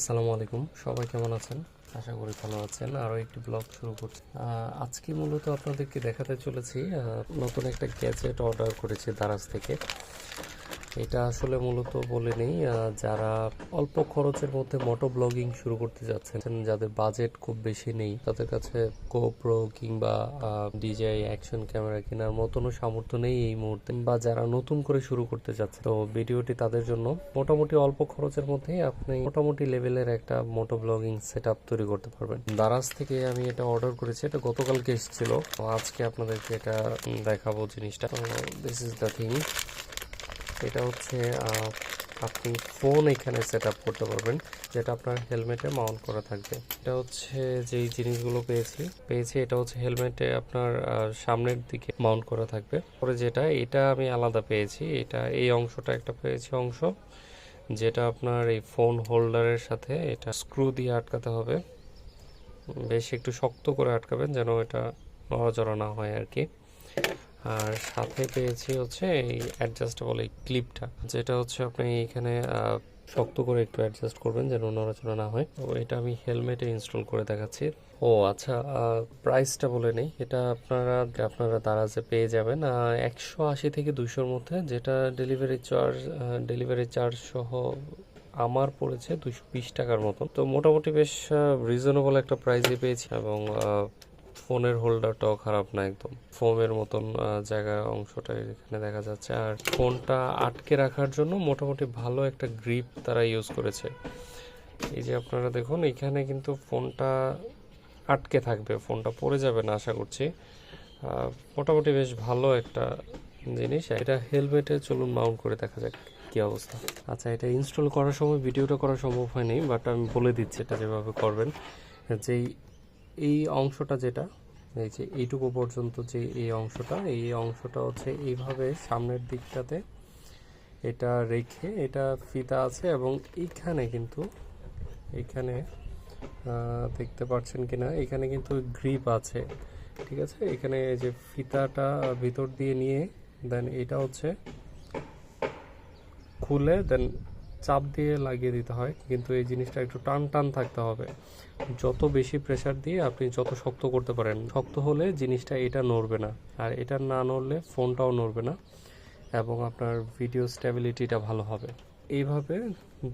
আসসালামু আলাইকুম। সবাই কেমন আছেন? আশা করি ভালো আছেন। আরও একটি ব্লগ শুরু করছি। আজকে মূলত আপনাদেরকে দেখাতে চলেছি নতুন একটা গ্যাজেট অর্ডার করেছি দারাজ থেকে। এটা আসলে মূলত বলে নেই যারা অল্প খরচের মধ্যে মোটো ব্লগিং শুরু করতে যাচ্ছেন, যাদের বাজেট খুব বেশি নেই, তাদের কাছে গোপ্রো কিংবা ডিজাই অ্যাকশন ক্যামেরা কেনার মতনও সামর্থ্য নেই এই মুহূর্তে, বা যারা নতুন করে শুরু করতে যাচ্ছে তো ভিডিওটি তাদের জন্য মোটামুটি অল্প খরচের মধ্যে আপনি মোটামুটি লেভেলের একটা মোটো ব্লগিং সেট তৈরি করতে পারবেন। দারাজ থেকে আমি এটা অর্ডার করেছি, এটা গতকালকে এসেছিল। আজকে আপনাদেরকে এটা দেখাবো জিনিসটা। দিস ইজ দ্য থিং এটা হচ্ছে আপনি ফোন এখানে সেট আপ করতে পারবেন, যেটা আপনার হেলমেটে মাউন্ট করা থাকবে। এটা হচ্ছে যেই জিনিসগুলো পেয়েছি পেয়েছি এটা হচ্ছে হেলমেটে আপনার সামনের দিকে মাউন্ট করা থাকবে। পরে যেটা, এটা আমি আলাদা পেয়েছি, এটা এই অংশটা একটা পেয়েছি অংশ, যেটা আপনার এই ফোন হোল্ডারের সাথে এটা স্ক্রু দিয়ে আটকাতে হবে। বেশ একটু শক্ত করে আটকাবেন যেন এটা নড়াচড়া না হয় আর কি। আর সাথে পেয়েছি হচ্ছে এই অ্যাডজাস্টেবল এই ক্লিপটা যেটা হচ্ছে আপনি এখানে শক্ত করে একটু অ্যাডজাস্ট করবেন যেন নড়াচড়া না হয়। তো এটা আমি হেলমেটে ইনস্টল করে দেখাচ্ছি। ও আচ্ছা প্রাইসটা বলে নেই। এটা আপনারা আপনারা দারাজে পেয়ে যাবেন একশো আশি থেকে দুশোর মধ্যে, যেটা ডেলিভারি চার্জ ডেলিভারি চার্জ সহ আমার পড়েছে দুশো বিশ টাকার মতন। তো মোটামুটি বেশ রিজনেবল একটা প্রাইসে পেয়েছি এবং ফোনের হোল্ডারটাও খারাপ না একদম। ফোমের মতন জায়গা অংশটা এখানে দেখা যাচ্ছে। আর ফোনটা আটকে রাখার জন্য মোটামুটি ভালো একটা গ্রিপ তারা ইউজ করেছে। এই যে আপনারা দেখুন, এখানে কিন্তু ফোনটা আটকে থাকবে, ফোনটা পড়ে যাবে না, আশা করছি। মোটামুটি বেশ ভালো একটা জিনিস। এটা হেলমেটে চলুন মাউন্ট করে দেখা যাক কি অবস্থা। আচ্ছা এটা ইনস্টল করার সময়, ভিডিওটা করা সম্ভব হয়নি, বাট আমি বলে দিচ্ছি এটা যেভাবে করবেন। যেই এই অংশটা যেটা, এই যে এইটুকু পর্যন্ত যে এই অংশটা এই অংশটা হচ্ছে এইভাবে সামনের দিকটাতে এটা রেখে এটা ফিতা আছে এবং এইখানে কিন্তু, এইখানে দেখতে পাচ্ছেন কিনা এখানে কিন্তু গ্রিপ আছে, ঠিক আছে? এখানে যে ফিতাটা ভিতর দিয়ে নিয়ে, দেন এটা হচ্ছে খুলে, দেন চাপ দিয়ে লাগিয়ে দিতে হয়, কিন্তু এই জিনিসটা একটু টান টান থাকতে হবে। যত বেশি প্রেসার দিয়ে আপনি যত শক্ত করতে পারেন, শক্ত হলে জিনিসটা এটা নড়বে না। আর এটা না নড়লে ফোনটাও নড়বে না এবং আপনার ভিডিও স্ট্যাবিলিটিটা ভালো হবে। এইভাবে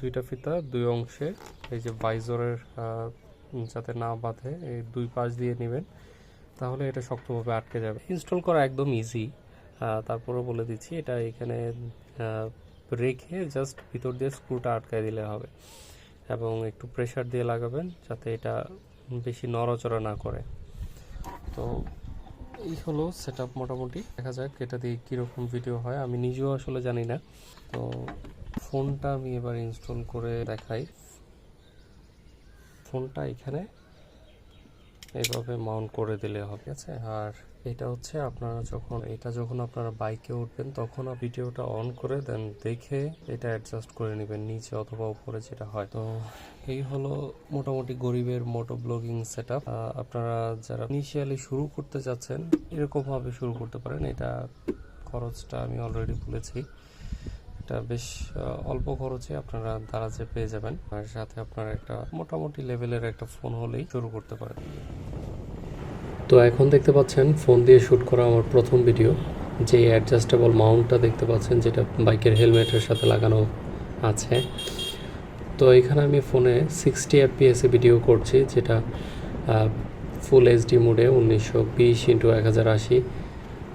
দুইটা ফিতা দুই অংশে এই যে বাইজরের যাতে না বাঁধে, এই দুই পাশ দিয়ে নেবেন, তাহলে এটা শক্তভাবে আটকে যাবে। ইনস্টল করা একদম ইজি তারপরে বলে দিচ্ছি, এটা এখানে আহ, রেখে জাস্ট ভিতর দিয়ে স্ক্রুটা আটকায় দিলে হবে। এবং একটু প্রেশার দিয়ে লাগাবেন যাতে এটা বেশি নড়াচড়া না করে। তো এই হলো সেট মোটামুটি। দেখা যাক এটা দিয়ে কীরকম ভিডিও হয়। আমি নিজেও আসলে জানি না। তো ফোনটা আমি এবার ইনস্টল করে দেখাই। ফোনটা এখানে এইভাবে মাউন্ট করে দিলে হবে আছে? আর এটা হচ্ছে আপনারা যখন, এটা যখন আপনারা বাইকে উঠবেন, তখন ভিডিওটা অন করে দেন দেখে এটা অ্যাডজাস্ট করে নেবেন নিচে অথবা উপরে যেটা হয়। তো এই হলো মোটামুটি গরিবের মোটো ব্লগিং সেট আপনারা যারা ইনিশিয়ালি শুরু করতে যাচ্ছেন এরকমভাবে শুরু করতে পারেন। এটা খরচটা আমি অলরেডি বলেছি। এটা বেশ অল্প খরচে আপনারা দারাজে পেয়ে যাবেন। আর সাথে আপনার একটা মোটামুটি লেভেলের একটা ফোন হলেই শুরু করতে পারেন। তো এখন দেখতে পাচ্ছেন ফোন দিয়ে শ্যুট করা আমার প্রথম ভিডিও যে অ্যাডজাস্টেবল মাউন্টটা দেখতে পাচ্ছেন, যেটা বাইকের হেলমেটের সাথে লাগানো আছে। তো এখানে আমি ফোনে সিক্সটি এফপিএসে ভিডিও করছি, যেটা ফুল এইচডি মোডে উনিশশো বিশ ইন্টু এক হাজার আশি।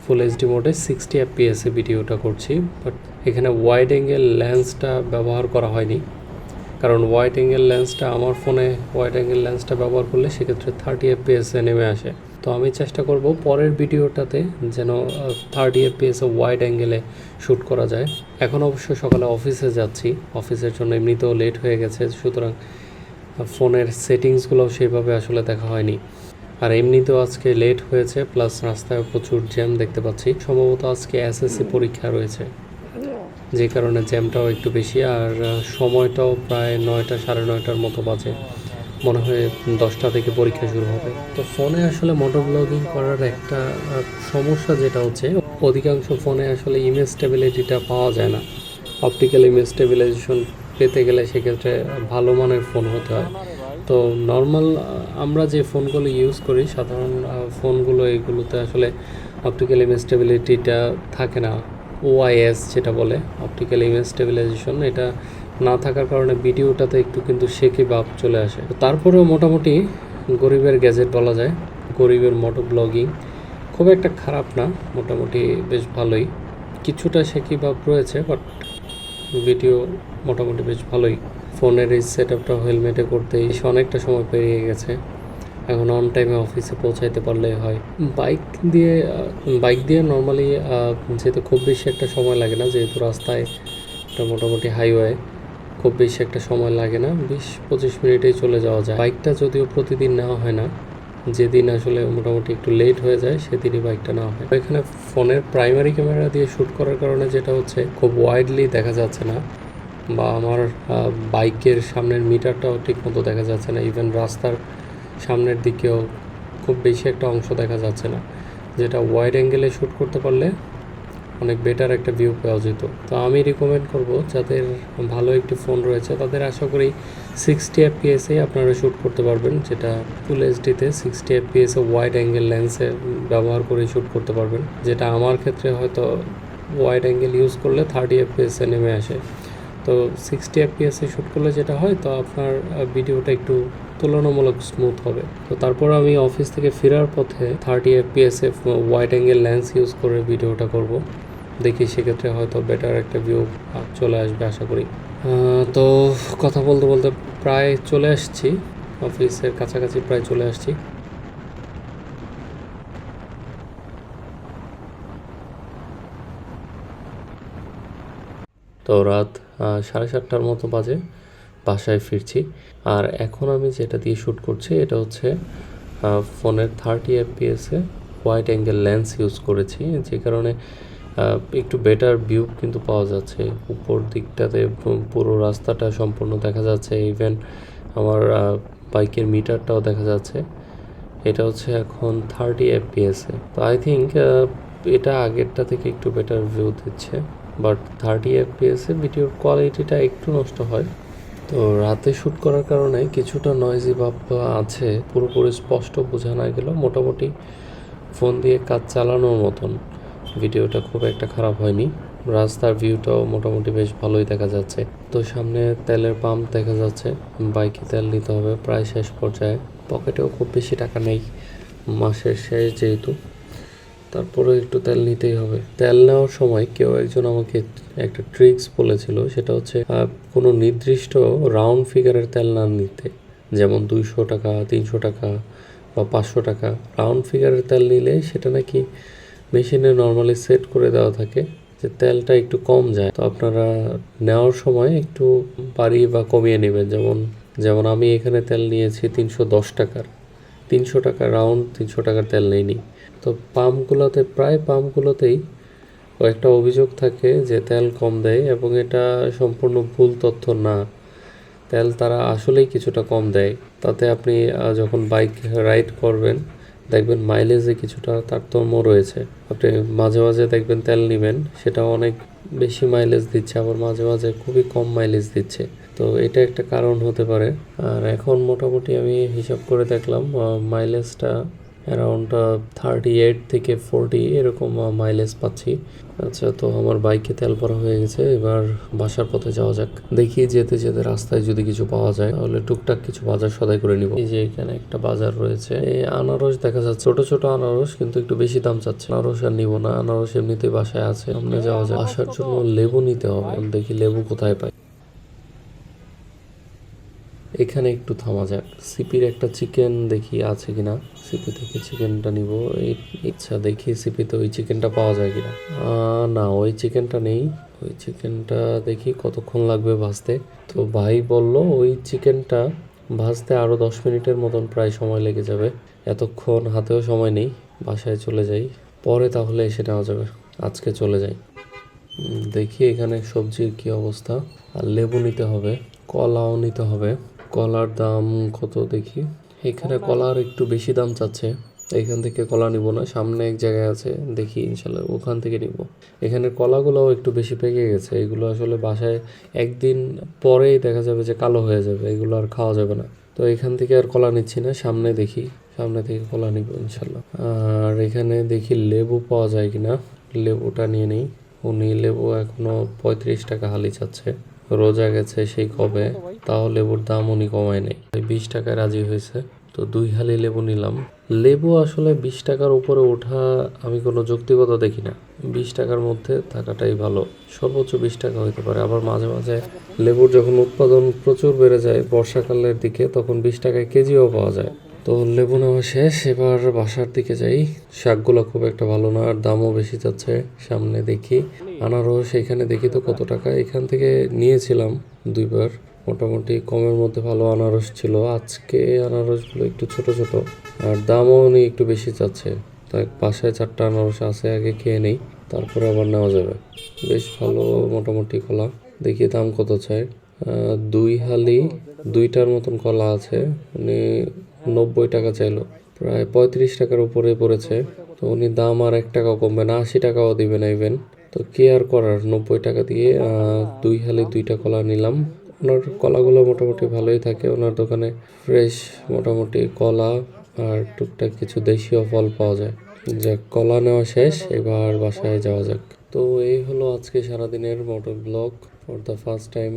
ফুল এইচডি মোডে সিক্সটি এফপিএসে ভিডিওটা করছি বাট এখানে ওয়াইড অ্যাঙ্গেল লেন্সটা ব্যবহার করা হয়নি। কারণ ওয়াইড অ্যাঙ্গেল লেন্সটা আমার ফোনে ওয়াইড অ্যাঙ্গেল লেন্সটা ব্যবহার করলে সেক্ষেত্রে থার্টি এফপিএসে নেমে আসে। তো আমি চেষ্টা করব পরের ভিডিওটাতে যেন থার্টি এফপিএসে ওয়াইড অ্যাঙ্গেলে শ্যুট করা যায়। এখন অবশ্য সকালে অফিসে যাচ্ছি। অফিসের জন্য এমনিতেও লেট হয়ে গেছে, সুতরাং ফোনের সেটিংসগুলো সেইভাবে আসলে দেখা হয়নি। আর এমনিতেও আজকে লেট হয়েছে প্লাস রাস্তায় প্রচুর জ্যাম দেখতে পাচ্ছি। সম্ভবত আজকে এসএসসি পরীক্ষা রয়েছে। যে কারণে জ্যামটাও একটু বেশি, আর সময়টাও প্রায় নয়টা, সাড়ে নয়টার মতো বাজে। মনে হয় দশটা থেকে পরীক্ষা শুরু হবে। তো ফোনে আসলে মোটর ব্লগিং করার একটা সমস্যা যেটা হচ্ছে, অধিকাংশ ফোনে আসলে ইমেজ স্টেবিলিটিটা পাওয়া যায় না। অপটিক্যাল ইমেজ স্টেবিলাইজেশন পেতে গেলে সেক্ষেত্রে ভালো মানের ফোন হতে হয়। তো নর্মাল আমরা যে ফোনগুলো ইউজ করি, সাধারণ ফোনগুলো এগুলোতে আসলে অপটিক্যাল ইমেজ স্টেবিলিটিটা থাকে না। ওআইএস যেটা বলে অপটিক্যাল ইমেজ স্টেবিলাইজেশন এটা না থাকার কারণে ভিডিওটাতে একটু কিন্তু শেকি ভাব চলে আসে। তারপরেও মোটামুটি গরিবের গ্যাজেট বলা যায়, গরিবের মোটো ব্লগিং খুব একটা খারাপ না, মোটামুটি বেশ ভালোই। কিছুটা শেকি ভাব রয়েছে বাট ভিডিও মোটামুটি বেশ ভালোই। ফোনের এই সেট আপটা হেলমেটে করতে এসে অনেকটা সময় পেরিয়ে গেছে। এখন অন টাইমে অফিসে পৌঁছাইতে পারলেই হয়। বাইক দিয়ে বাইক দিয়ে নর্মালি যেহেতু খুব বেশি একটা সময় লাগে না, যেহেতু রাস্তায় এটা মোটামুটি হাইওয়ে খুব বেশি একটা সময় লাগে না। বিশ, পঁচিশ মিনিটেই চলে যাওয়া যায়। বাইকটা যদিও প্রতিদিন নেওয়া হয় না, যেদিন আসলে মোটামুটি একটু লেট হয়ে যায়, সেদিনই বাইকটা নেওয়া হয়। এখানে ফোনের প্রাইমারি ক্যামেরা দিয়ে শ্যুট করার কারণে যেটা হচ্ছে, খুব ওয়াইডলি দেখা যাচ্ছে না বা আমার বাইকের সামনের মিটারটাও ঠিক মতো দেখা যাচ্ছে না। ইভেন রাস্তার সামনের দিকেও খুব বেশি একটা অংশ দেখা যাচ্ছে না। যেটা ওয়াইড অ্যাঙ্গেলে শ্যুট করতে পারলে অনেক বেটার একটা ভিউ পাওয়া যেত। তো আমি রিকমেন্ড করব, যাদের ভালো একটি ফোন রয়েছে, তাদের আশা করি সিক্সটি এফপিএসে আপনারা শ্যুট করতে পারবেন, যেটা ফুল এইচডিতে সিক্সটি এফপিএসে ওয়াইড অ্যাঙ্গেল লেন্সে ব্যবহার করে শ্যুট করতে পারবেন, যেটা আমার ক্ষেত্রে হয়তো ওয়াইড অ্যাঙ্গেল ইউজ করলে থার্টি এফপিএসে নেমে আসে। তো সিক্সটি এফপিএসে শ্যুট করলে যেটা হয়, তো আপনার ভিডিওটা একটু তুলনামূলক স্মুথ হবে। তো তারপর আমি অফিস থেকে ফেরার পথে থার্টি এফপিএসে ওয়াইড অ্যাঙ্গেল লেন্স ইউজ করে ভিডিওটা করব। দেখি সেক্ষেত্রে হয়তো বেটার একটা ভিউ চলে আসবে আশা করি। তো কথা বলতে বলতে প্রায় চলে আসছি। অফিসের কাছাকাছি প্রায় চলে আসছি। তো রাত সাড়ে সাতটার মতো বাজে, বাসায় ফিরছি। আর এখন আমি যেটা দিয়ে শ্যুট করছি, এটা হচ্ছে ফোনের থার্টি এফপিএসে হোয়াইট অ্যাঙ্গেল লেন্স ইউজ করেছি, যে কারণে একটু বেটার ভিউ কিন্তু পাওয়া যাচ্ছে। উপর দিকটাতে পুরো রাস্তাটা সম্পূর্ণ দেখা যাচ্ছে। ইভেন আমার বাইকের মিটারটাও দেখা যাচ্ছে। এটা হচ্ছে এখন থার্টি এফপিএসে তো আই থিঙ্ক এটা আগেরটা থেকে একটু বেটার ভিউ দিচ্ছে। বাট থার্টি এফপিএসে ভিডিওর কোয়ালিটিটা একটু নষ্ট হয়। তো রাতে শ্যুট করার কারণে কিছুটা নয়েজি ভাব আছে। পুরোপুরি স্পষ্ট বোঝা না গেলেও মোটামুটি ফোন দিয়ে কাজ চালানোর মতন। ভিডিওটা খুব একটা খারাপ হয়নি। রাস্তার ভিউটাও মোটামুটি বেশ ভালোই দেখা যাচ্ছে। তো সামনে তেলের পাম্প দেখা যাচ্ছে। বাইকে তেল নিতে হবে প্রায় শেষ পর্যায়ে। পকেটেও খুব বেশি টাকা নেই মাসের শেষ যেহেতু। তারপরে একটু তেল নিতেই হবে। তেল নেওয়ার সময় কেউ একজন আমাকে একটা ট্রিক্স বলেছিল। সেটা হচ্ছে কোনো নির্দিষ্ট রাউন্ড ফিগারের তেল না নিতে। যেমন দুইশো টাকা, তিনশো টাকা বা পাঁচশো টাকা। রাউন্ড ফিগারের তেল নিলে সেটা নাকি মেশিনে নর্মালি সেট করে দেওয়া থাকে যে তেলটা একটু কম যায়। তো আপনারা নেওয়ার সময় একটু বাড়িয়ে বা কমিয়ে নেবেন। যেমন যেমন আমি এখানে তেল নিয়েছি তিনশো দশ টাকার। তিনশো টাকা রাউন্ড তিনশো টাকার তেল নেইনি। তো পাম্পগুলোতে, প্রায় পাম্পগুলোতেই কয়েকটা অভিযোগ থাকে যে তেল কম দেয় এবং এটা সম্পূর্ণ ভুল তথ্য না। তেল তারা আসলেই কিছুটা কম দেয়। তাতে আপনি যখন বাইক রাইড করবেন দেখবেন মাইলেজে কিছুটা তারতম্য রয়েছে। আপনি মাঝে মাঝে দেখবেন তেল নেবেন সেটা অনেক বেশি মাইলেজ দিচ্ছে, আবার মাঝে মাঝে খুবই কম মাইলেজ দিচ্ছে। তো এটা একটা কারণ হতে পারে। আর এখন মোটামুটি আমি হিসাব করে দেখলাম মাইলেজটা অ্যারাউন্ড থার্টি এইট থেকে ফোরটি এরকম মাইলেজ পাচ্ছি। আচ্ছা তো আমার বাইকে তেল ভরা হয়ে গেছে, এবার বাসার পথে যাওয়া যাক। দেখি যেতে যেতে রাস্তায় যদি কিছু পাওয়া যায়, তাহলে টুকটাক কিছু বাজার সদাই করে নিব। এই যে এখানে একটা বাজার রয়েছে, এই আনারস দেখা যাচ্ছে, ছোট ছোট আনারস, কিন্তু একটু বেশি দাম চাচ্ছে। আনারস আর নিব না, আনারস এমনিতে বাসায় আছে। সামনে যাওয়া যায় আসার জন্য লেবু নিতে হবে। দেখি লেবু কোথায় পাই। এখানে একটু থামা যাক। সিপির একটা চিকেন দেখি আছে কিনা। সিপি থেকে চিকেনটা নিব। ইচ্ছা দেখি সিপিতে ওই চিকেনটা পাওয়া যায় কিনা। না, ওই চিকেনটা নেই। ওই চিকেনটা দেখি কতক্ষণ লাগবে ভাজতে। তো ভাই বলল, ওই চিকেনটা ভাজতে আরও দশ মিনিটের মতন প্রায় সময় লেগে যাবে। এতক্ষণ হাতেও সময় নেই। বাসায় চলে যাই। পরে তাহলে এসে নেওয়া যাবে। আজকে চলে যাই। দেখি এখানে সবজির কি অবস্থা। আর লেবু নিতে হবে, কলাও নিতে হবে। কলার দাম কত দেখি? এখানে কলার। একটু বেশি দাম চাচ্ছে। এখান থেকে কলা নিব না সামনে এক জায়গায় আছে দেখি ইনশাল্লাহ ওখান থেকে নিব। এখানে কলাগুলোও একটু বেশি পেকে গেছে এগুলো আসলে বাসায় একদিন পরেই দেখা যাবে যে কালো হয়ে যাবে এগুলো আর খাওয়া যাবে না। তো এখান থেকে আর কলা নিচ্ছি না সামনে দেখি সামনে থেকে কলা নিব ইনশাল্লাহ। আর এখানে দেখি লেবু পাওয়া যায় কিনা লেবুটা নিয়ে নিই। উনি লেবু এখনও পঁয়ত্রিশ টাকা হালি চাচ্ছে। রোজা গেছে সেই কবে, তাও লেবুর দাম উনি কমায় নেই। বিশ টাকায় রাজি হয়েছে। তো দুই হালি লেবু নিলাম। লেবু আসলে বিশ টাকার উপরে ওঠা আমি কোনো যৌক্তিকতা দেখি না। বিশ টাকার মধ্যে থাকাটাই ভালো। সর্বোচ্চ বিশ টাকা হতে পারে। আবার মাঝে মাঝে লেবুর যখন উৎপাদন প্রচুর বেড়ে যায় বর্ষাকালের দিকে, তখন বিশ টাকায় কেজিও পাওয়া যায়। তো লেবু নেওয়া শেষ এবার বাসার দিকে যাই। শাকগুলো খুব একটা ভালো না আর দামও বেশি যাচ্ছে সামনে দেখি। আনারস এখানে দেখি তো কত টাকা। এখান থেকে নিয়েছিলাম দুইবার। মোটামুটি কমের মধ্যে ভালো আনারস ছিল। আজকে আনারসগুলো একটু ছোট ছোট। আর দামও উনি একটু বেশি চাচ্ছে। তাই বাসায় চারটা আনারস আছে আগে খেয়ে নেই। তারপরে আবার নেওয়া যাবে। বেশ ভালো মোটামুটি কলা। দেখি দাম কত আহ, দুই হালি দুইটার মতন কলা আছে। উনি নব্বই টাকা চাইলো। প্রায় পঁয়ত্রিশ টাকার উপরে পড়েছে। তো উনি দাম আর এক টাকাও কমবে না, আশি টাকাও দিবে না ইভেন তো কি আর করার? নব্বই টাকা দিয়ে দুই হালি দুইটা কলা নিলাম। ওনার কলাগুলো মোটামুটি ভালোই থাকে। ওনার দোকানে ফ্রেশ মোটামুটি কলা আর টুকটাক কিছু দেশীয় ফল পাওয়া যায়। যাক, কলা নেওয়া শেষ, এবার বাসায় যাওয়া যাক। তো এই হলো আজকে সারাদিনের motor blog. For the first time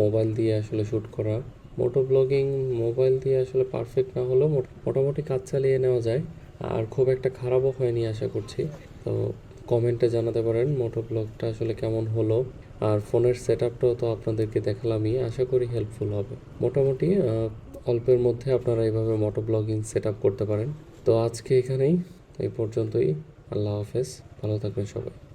mobile দিয়ে আসলে শ্যুট করা। মোটো ব্লগিং মোবাইল দিয়ে আসলে পারফেক্ট না হলেও মোট- মোটামুটি কাজ চালিয়ে নেওয়া যায়। আর খুব একটা খারাপও হয়নি আশা করছি। তো কমেন্টে জানাতে পারেন মোটো ব্লগটা আসলে কেমন হলো। আর ফোনের সেট আপটাও তো আপনাদেরকে দেখালামই, আশা করি হেল্পফুল হবে। মোটামুটি অল্পের মধ্যে আপনারা এইভাবে মোটো ব্লগিং সেট করতে পারেন। তো আজকে এখানেই, এই পর্যন্তই। আল্লাহ হাফেজ, ভালো থাকবেন সবাই।